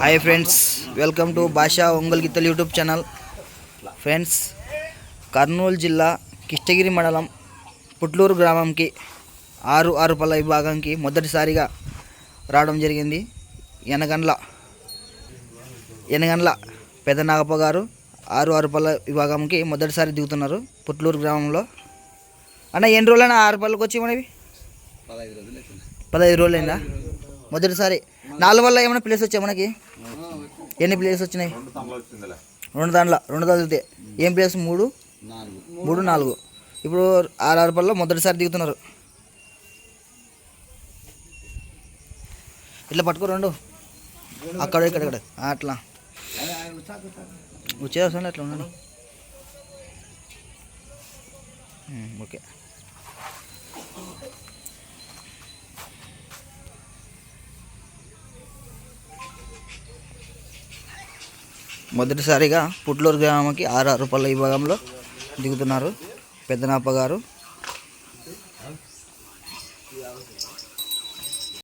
Hi friends welcome to భాషా ఒంగోలు గిత్తలు YouTube channel friends Kurnool జిల్లా కిష్టగిరి మండలం పుట్లూరు గ్రామంకి ఆరు ఆరు పల్ల విభాగంకి మొదటిసారిగా రావడం జరిగింది. ఎనగండ్ల ఎనగండ్ల పెద్ద నాగప్ప గారు ఆరు ఆరు పల్ల విభాగంకి మొదటిసారి దిగుతున్నారు పుట్లూరు గ్రామంలో. అన్న ఎన్ని రోజులైనా ఆరు పళ్ళకి వచ్చి మనవి పదహైదు రోజులైందా? మొదటిసారి. నాలుగు వల్ల ఏమైనా ప్లేస్ వచ్చాయి మనకి? ఎన్ని ప్లేస్ వచ్చినాయి? రెండు దాంట్లో రెండు తగిలితే ఏం ప్లేస్ మూడు? మూడు నాలుగు. ఇప్పుడు ఆరు ఆరు మొదటిసారి దిగుతున్నారు. ఇట్లా పట్టుకో రెండు. అక్కడ ఇక్కడ ఇక్కడ. అట్లా. వచ్చేసండి అట్లా ఉన్నాను ఓకే. మొదటిసారిగా పుట్లూరు గ్రామంకి ఆరు ఆరు పళ్ళ విభాగంలో దిగుతున్నారు పెద్దనాప గారు.